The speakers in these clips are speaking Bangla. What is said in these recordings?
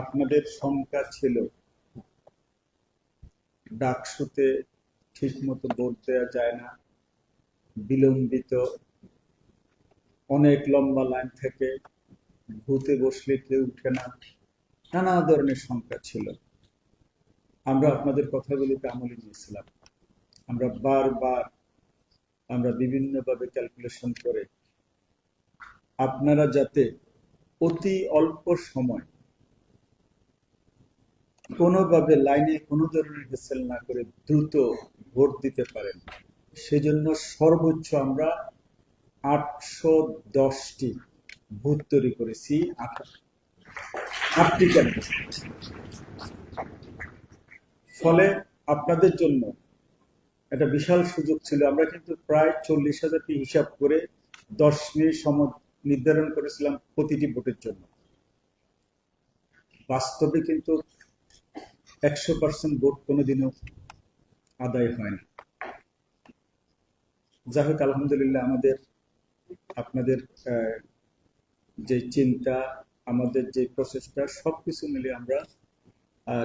আপনাদের শঙ্কা ছিল। ডাকসুতে ঠিক মতো ভোট দেওয়া যায় না। বিলম্বিত। অনেক লম্বা লাইন থেকে ভূতে বসলে কেউ উঠে না। নানা ধরনের শঙ্কা ছিল। আমরা আপনাদের কথাগুলিতে আমলে নিয়েছিলাম। আমরা বারবার আমরা বিভিন্নভাবে ক্যালকুলেশন করে আপনারা যাতে অতি অল্প সময় কোনোভাবে লাইনে কোনো ধরনের হেসেল না করে দ্রুত ভোট দিতে পারেন। সেজন্য সর্বোচ্চ আমরা আটশো দশটি বুথ তৈরি করেছি। আটটি ক্যাম্পাস ফলে আপনাদের জন্য একটা বিশাল সুযোগ ছিল। আমরা কিন্তু প্রায় চল্লিশ হাজারটি হিসাব করে দশ মিনিট সময় নির্ধারণ করেছিলাম প্রতিটি ভোটের জন্য। বাস্তবে কিন্তু একশো পার্সেন্ট ভোট কোনোদিনও আদায় হোক, আলহামদুলিল্লাহ আমাদের, আপনাদের যে চিন্তা, আমাদের যে প্রচেষ্টা, সবকিছু মিলে আমরা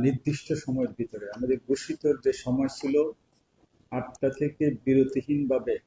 নির্দিষ্ট সময়ের ভিতরে, আমাদের ঘোষিত যে সময় ছিল আটটা থেকে বিরতিহীনভাবে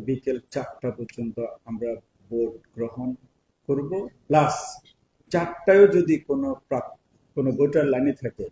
বিকেল চারটা পর্যন্ত আমরা ভোট গ্রহণ করব। প্লাস চারটায়ও যদি কোনো প্রাক- কোনো ভোটার লাইনে থাকে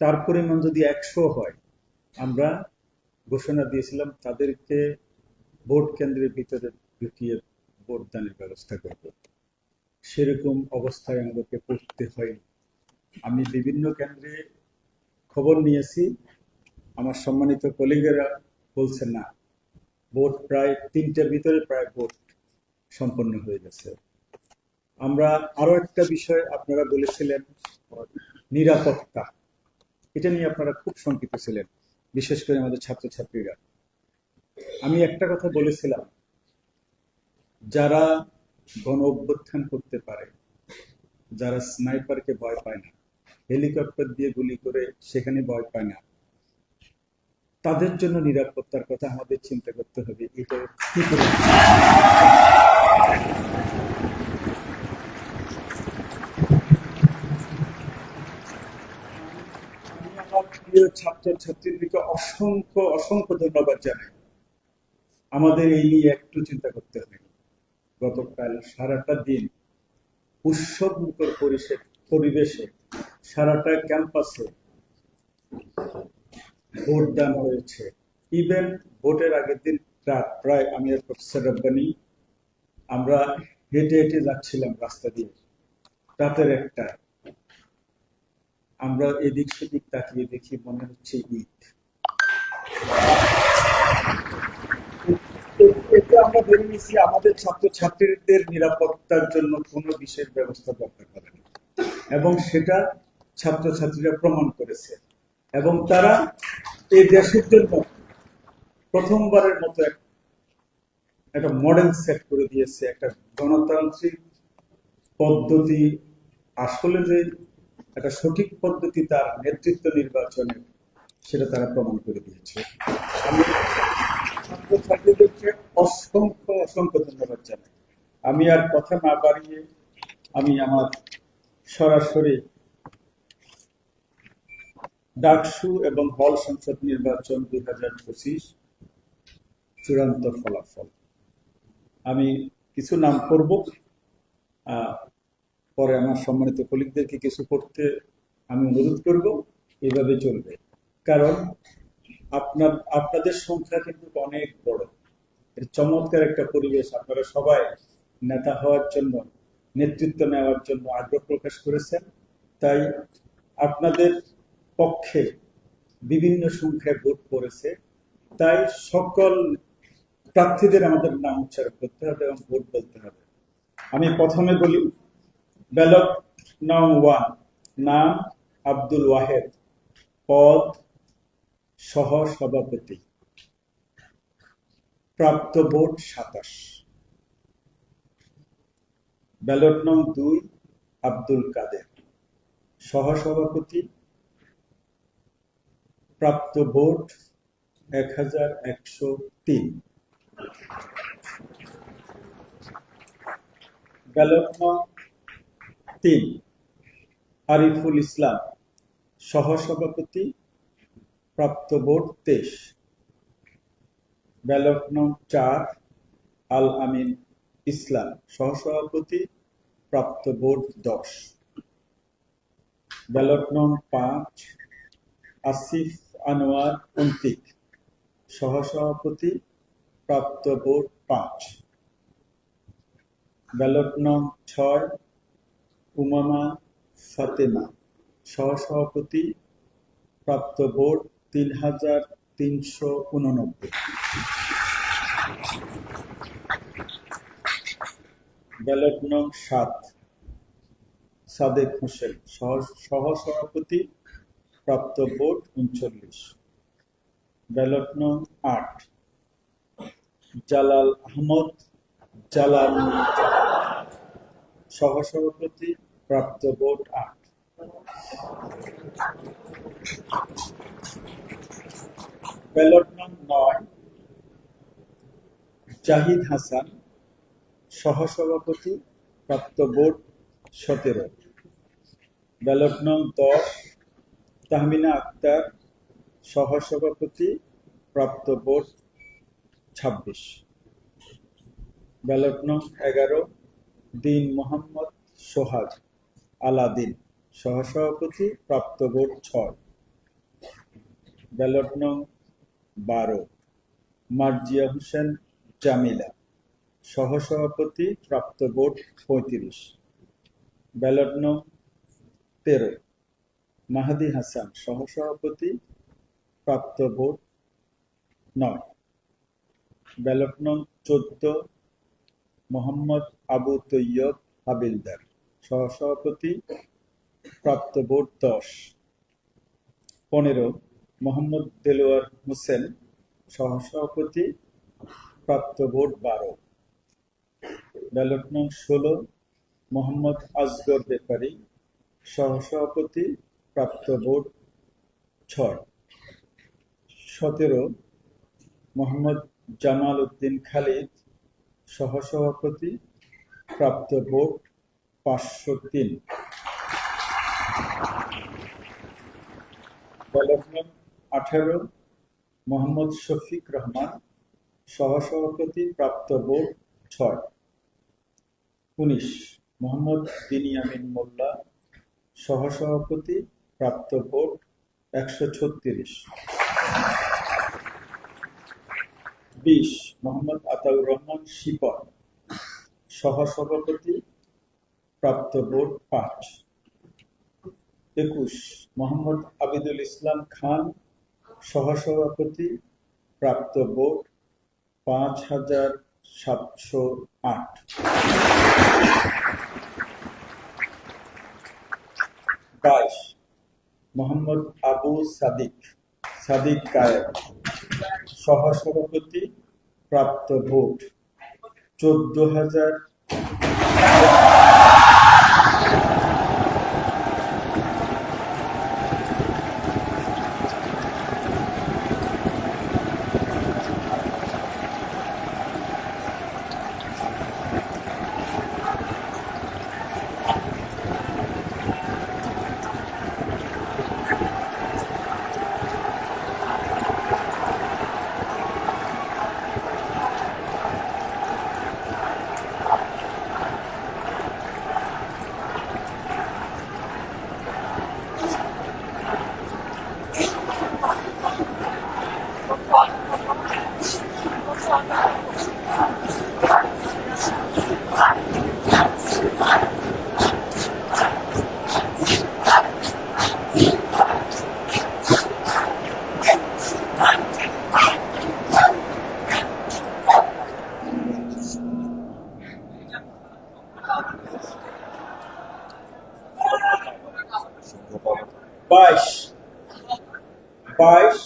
তার পরিমাণ যদি একশো হয়, আমরা ঘোষণা দিয়েছিলাম তাদেরকে ভোট কেন্দ্রের ভিতরে ঢুকিয়ে ভোট দানের ব্যবস্থা করব। সেরকম অবস্থায় আমাদেরকে পড়তে হয়নি। আমি বিভিন্ন কেন্দ্রে খবর নিয়েছি। আমার সম্মানিত কলিগেরা বলছেন না, ভোট প্রায় তিনটার ভিতরে প্রায় ভোট সম্পন্ন হয়ে গেছে। আমরা আরও একটা বিষয় আপনারা বলেছিলেন নিরাপত্তা। এটা নিয়ে আপনারা খুব শঙ্কিত ছিলেন, বিশেষ করে আমাদের ছাত্রছাত্রীরা। আমি একটা কথা বলেছিলাম, যারা গণ অভ্যুত্থান করতে পারে, যারা স্নাইপারকে ভয় পায় না, হেলিকপ্টার দিয়ে গুলি করে সেখানে ভয় পায় না, তাদের জন্য নিরাপত্তার কথা আমাদের চিন্তা করতে হবে, এটা কি করে আমি প্রিয় ছাত্রছাত্রীদেরকে অসংখ্য অসংখ্য ধন্যবাদ জানাই। আমাদের এই নিয়ে একটু চিন্তা করতে হবে। গতকাল সারাটা দিন উৎসব মুখর পরিবেশে, সারাটা ক্যাম্পাসে ভোট ভোটদান হয়েছে। ইভেন ভোটের আগের দিন রাত প্রায় আমি আর প্রফেসর রব্বানি, আমরা হেঁটে হেঁটে যাচ্ছিলাম রাস্তা দিয়ে। রাতের একটা আমরা এদিক সেদিক তাকিয়ে দেখি মনে হচ্ছে ঈদ। আমরা ধরে নিয়েছি আমাদের ছাত্রছাত্রীদের নিরাপত্তার জন্য কোনো বিশেষ ব্যবস্থা দরকার এবং সেটা ছাত্রছাত্রীরা প্রমাণ করেছে। এবং তারা এই দেশের জন্য প্রথমবারের মতো এক- একটা মডেল সেট করে দিয়েছে, একটা গণতান্ত্রিক পদ্ধতি। আসলে যে একটা সঠিক পদ্ধতি তার নেতৃত্ব নির্বাচনে, সেটা তারা প্রমাণ করে দিয়েছে। আমি অসংখ্য অসংখ্য ধন্যবাদ জানাই। আমি আর কথা না বাড়িয়ে আমি আমার সরাসরি ডাকসু এবং হল সংসদ নির্বাচন দুই হাজার পঁচিশ চূড়ান্ত ফলাফল। আমি কিছু নাম করব। পরে আমার সম্মানিত কলিগদেরকে কিছু করতে আমি অনুরোধ করব, এভাবে চলবে। কারণ আপনার, আপনাদের সংখ্যা কিন্তু অনেক বড়। এর চমৎকার একটা পরিবেশ আপনারা সবাই নেতা হওয়ার জন্য, নেতৃত্ব নেওয়ার জন্য আগ্রহ প্রকাশ করেছেন। তাই আপনাদের পক্ষে বিভিন্ন সংখ্যায় ভোট পড়েছে। তাই সকল প্রার্থীদের আমাদের নাম উচ্চারণ করতে হবে এবং ভোট বলতে হবে। আমি প্রথমে বলি ব্যালট নং ওয়ান নাম আব্দুল ওয়াহেদ পদ সহ সভাপতি প্রাপ্ত ভোট সাতাশ ব্যালট নং দুই আব্দুল কাদের সহসভাপতি প্রাপ্ত ভোট এক হাজার একশো তিন ব্যালট নং তিন, আরিফুল ইসলাম, সহসভাপতি, প্রাপ্ত ভোট তেইশ। ব্যালট নং চার, আল আমিন ইসলাম, সহসভাপতি, প্রাপ্ত ভোট দশ। ব্যালট নং পাঁচ, আসিফ আনোয়ার অন্তিক, সহসভাপতি, প্রাপ্ত ভোট পাঁচ। ব্যালট নং ছয় উমামা ফাতেমা, সহসভাপতি, প্রাপ্ত ভোট তিন হাজার তিনশো উননব্বই। ব্যালট নং সাত, সাদেক হোসেন, সহ- সহসভাপতি, প্রাপ্ত ভোট উনচল্লিশ। ব্যালট নং আট, জালাল আহমদ, জালাল সহসভাপতি প্রাপ্ত ভোট আট। ব্যালট নং নয়, জাহিদ হাসান, সহসভাপতি, প্রাপ্ত ভোট সতেরো। ব্যালট নং দশ, তাহমিনা আক্তার, সহসভাপতি, প্রাপ্ত ভোট ছাব্বিশ। ব্যালট নং এগারো, দিন মোহাম্মদ সোহাগ। আলাদিন, সহসভাপতি প্রাপ্ত ভোট ছয়। ব্যালট নং বারো, মার্জিয়া হোসেন জামিলা, সহসভাপতি প্রাপ্ত ভোট পঁয়ত্রিশ। ব্যালট নং তেরো, মাহাদি হাসান, সহসভাপতি প্রাপ্ত ভোট নয়। ব্যালট নং চোদ্দ, মোহাম্মদ আবু তৈয়ব হাবিলদার। সহসভাপতি প্রাপ্ত ভোট দশ। পনেরো, মোহাম্মদ দেলোয়ার হোসেন, সহসভাপতি প্রাপ্ত ভোট বারো। ব্যালট নং ষোলো, মোহাম্মদ আজগর বেপারি, সহসভাপতি প্রাপ্ত ভোট ছয়। সতেরো, মোহাম্মদ জামাল উদ্দিন খালিদ, সহসভাপতি প্রাপ্ত ভোট পাঁচশো তিন। আঠারো, মোহাম্মদ শফিক রহমান, সহসভাপতি প্রাপ্ত ভোট ছয়। উনিশ, মোহাম্মদ বিনিয়ামিন মোল্লা, সহসভাপতি প্রাপ্ত ভোট একশো ছত্রিশ। বিশ, মোহাম্মদ আতাউর রহমান শিপন, সহসভাপতি প্রাপ্ত ভোট পাঁচ। একুশ, মোহাম্মদ আবিদুল ইসলাম খান, সহসভাপতি, প্রাপ্ত বোর্ড পাঁচ হাজার সাতশো আট। বাইশ, মোহাম্মদ আবু সাদিক সাদিক কায়েম সহসভাপতি, প্রাপ্ত ভোট চোদ্দ হাজার বাইশ বাইশ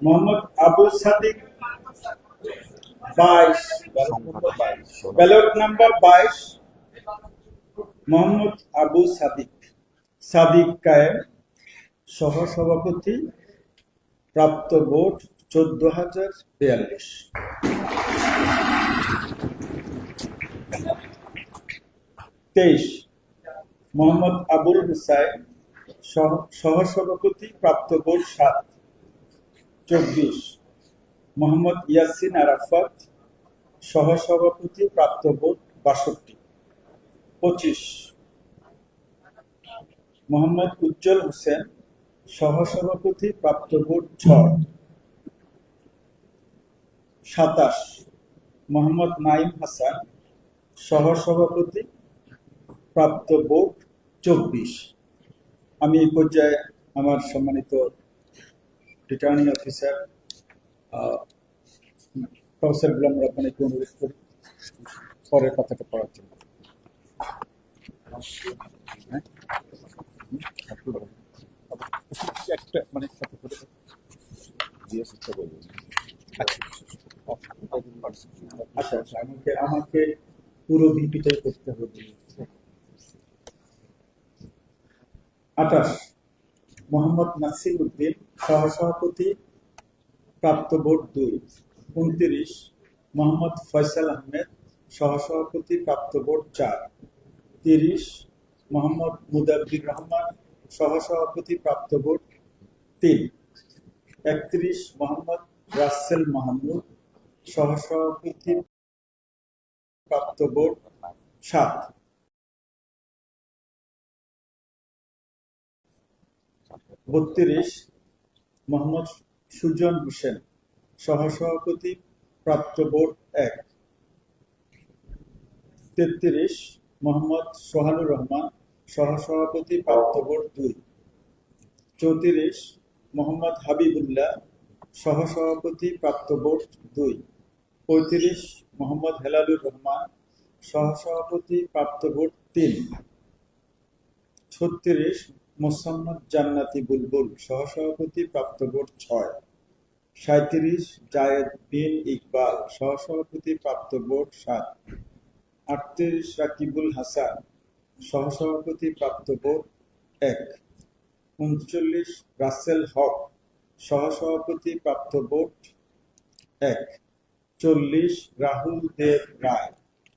মোহাম্মদ আবু সাদিক বাইশ, ব্যালট নাম্বার বাইশ, মোহাম্মদ আবু সাদিক। সাদিক কায়েম, সহসভাপতি, প্রাপ্ত ভোট চোদ্দ হাজার বিয়াল্লিশ। তেইশ, মোহাম্মদ আবুল হুসাইন, সহ- সহসভাপতি, প্রাপ্ত ভোট সাত। চব্বিশ। মোহাম্মদ ইয়াসিন আরাফাত, সহসভাপতি, প্রাপ্ত ভোট বাষট্টি। পঁচিশ। মোহাম্মদ উজ্জ্বল হোসেন, সহসভাপতি, প্রাপ্ত ভোট ছয়। সাতাশ। মোহাম্মদ নাইম হাসান, সহসভাপতি, প্রাপ্ত ভোট চব্বিশ। আমি এই পর্যায়ে আমার সম্মানিত রিটার্নিং অফিসার প্রফেসর গুলাম রব্বানিকে অনুরোধ করি পরের কথাটা পড়ার জন্য হ্যাঁ? একটা মানে একটা করে আচ্ছা আচ্ছা আমাকে আমাকে পুরো ভিপিটাই করতে হবে আঠাশ মোহাম্মদ নাসির উদ্দিন সহসভাপতি প্রাপ্ত ভোট দুই, উনত্রিশ, মোহাম্মদ ফয়সাল আহমেদ সহসভাপতি প্রাপ্ত ভোট চার, তিরিশ, মোহাম্মদ মুদাব্বির রহমান সহসভাপতি প্রাপ্ত ভোট তিন, একত্রিশ, মোহাম্মদ রাসেল মাহমুদ সহসভাপতি প্রাপ্ত ভোট সাত। বত্রিশ মোহাম্মদ সুজন হোসেন, সহসভাপতি, প্রাপ্ত ভোট এক। তেত্রিশ, মোহাম্মদ সোহানুর রহমান, সহসভাপতি, প্রাপ্ত ভোট দুই। চৌত্রিশ, মোহাম্মদ হাবিবুল্লাহ, সহসভাপতি, প্রাপ্ত ভোট দুই। পঁয়ত্রিশ, মোহাম্মদ হেলালুর রহমান, সহসভাপতি, প্রাপ্ত ভোট তিন। ছত্রিশ মোসাম্মদ জান্নাতি বুলবুল সহসভাপতি প্রাপ্ত ভোট ছয়। সাঁত্রিশ জায়েদ বিন ইকবাল সহসভাপতি প্রাপ্ত ভোট সাত। আটত্রিশ রাকিবুল হাসান সহসভাপতি প্রাপ্ত ভোট এক। উনচল্লিশ রাসেল হক সহসভাপতি প্রাপ্ত ভোট এক। চল্লিশ রাহুল দেব রায়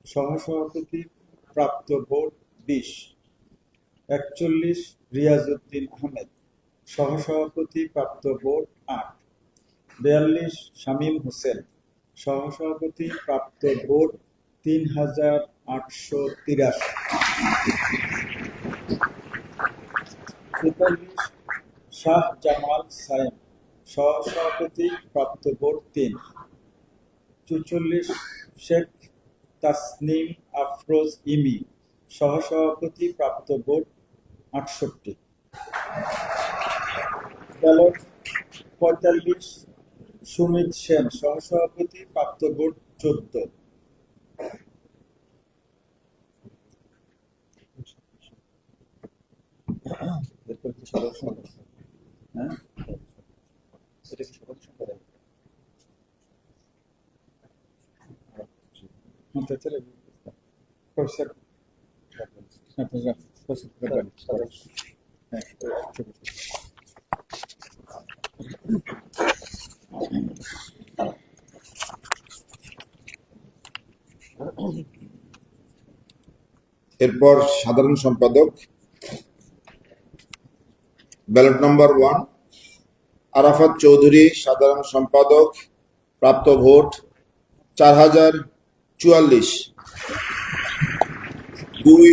সহসভাপতি প্রাপ্ত ভোট বিশ। একচল্লিশ রিয়াজউদ্দিন আহমেদ, সহসভাপতি প্রাপ্ত বোর্ড আট। বিয়াল্লিশ শামীম হোসেন, সহসভাপতি প্রাপ্ত বোর্ড তিন হাজার আটশো তিরাশি। তেতাল্লিশ শাহ জামাল সায়েম, সহসভাপতি প্রাপ্ত বোর্ড তিন। চুচল্লিশ শেখ তাসনিম আফরোজ ইমি, সহসভাপতি প্রাপ্ত ভোট আটষট্টি। পঁয়তাল্লিশ সুমিত সেন সহসভাপতি প্রাপ্ত ভোট চোদ্দ। প্রফেসর এরপর সাধারণ সম্পাদক, ballot number one, Arafat Chowdhury, সাধারণ সম্পাদক, প্রাপ্ত ভোট চার হাজার চুয়াল্লিশ। দুই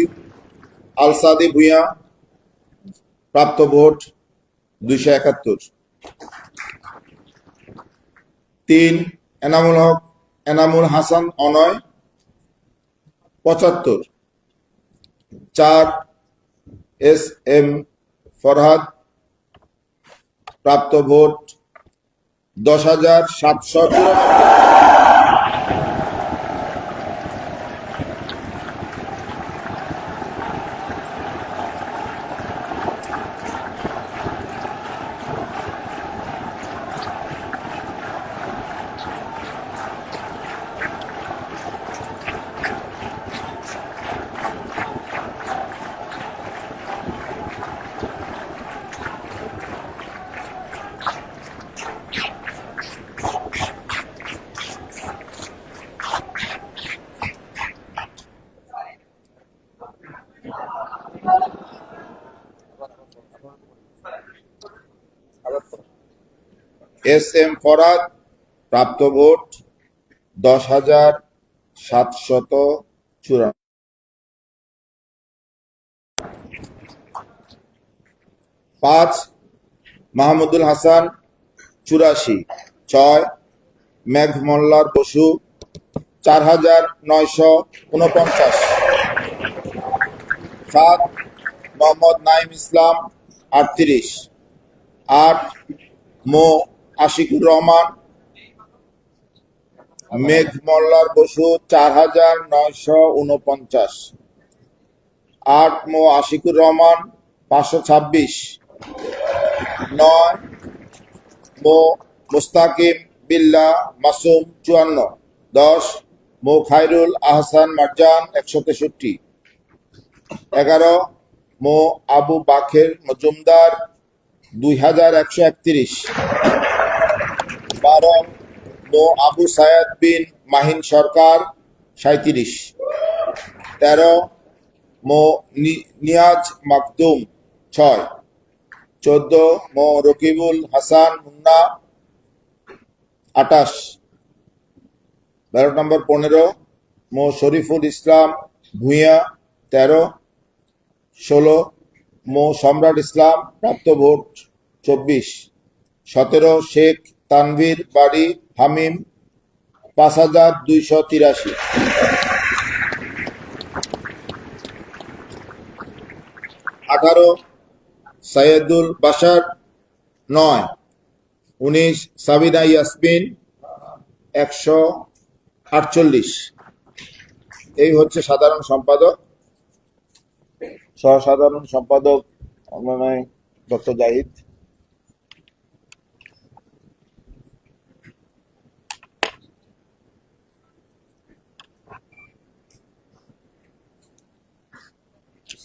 আলসাদি ভুঁইয়া, প্রাপ্ত ভোট দুইশো একাত্তর। তিন, এনামুল হক, এনামুল হাসান অনয়, পঁচাত্তর। চার, এস এম ফরহাদ, প্রাপ্ত ভোট দশ হাজার সাতশো এস এম ফরাদ, প্রাপ্ত ভোট দশ হাজার সাতশত চুরানব্বই পাঁচ, মাহমুদুল হাসান, চুরাশি। ছয়, মেঘ মোল্লার বসু, চার হাজার নয়শো উনপঞ্চাশ। সাত, মোহাম্মদ নাইম ইসলাম, আটত্রিশ। আট, মো আশিকুর রহমান, মেঘ মোল্লার বসু, চার হাজার নয়শো উনপঞ্চাশ। আট মো আশিকুর রহমান, পাঁচশো ছাব্বিশ। নয় মো মুস্তাকিম বিল্লা মাসুম, চুয়ান্ন। দশ মো খাইরুল আহসান মারজান, একশো তেষট্টি। এগারো মো আবু বাখের মজুমদার, দুই হাজার একশো একত্রিশ। বারো মো আবু সায়াদ বিন মাহিন সরকার সাঁত্রিশ তেরো মো নি- নিয়াজ মাকদুম ছয়। চোদ্দ মো রকিবুল হাসান মুন্না আটাশ বারো নম্বর পনেরো মো শরীফুল ইসলাম ভূঁইয়া তেরো। ষোলো মো সম্রাট ইসলাম প্রাপ্ত ভোট চব্বিশ। সতেরো শেখ তানভীর, বাড়ি, হামিম, পাঁচ হাজার দুইশো তিরাশি। আঠারো সৈয়দুল বাশার, নয়। উনিশ, সাবিনা ইয়াসমিন, একশো আটচল্লিশ। এই হচ্ছে সাধারণ সম্পাদক। সহসাধারণ সম্পাদক মানে ডক্টর জাহিদ।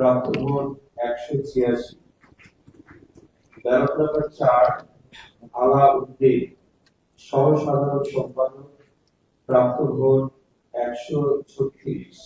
প্রাপ্ত ভোট একশো ছিয়াশি। ব্যালট নম্বর চার, আলাউদ্দিন সহ সাধারণ সম্পাদক, প্রাপ্ত ভোট একশো ছত্রিশ।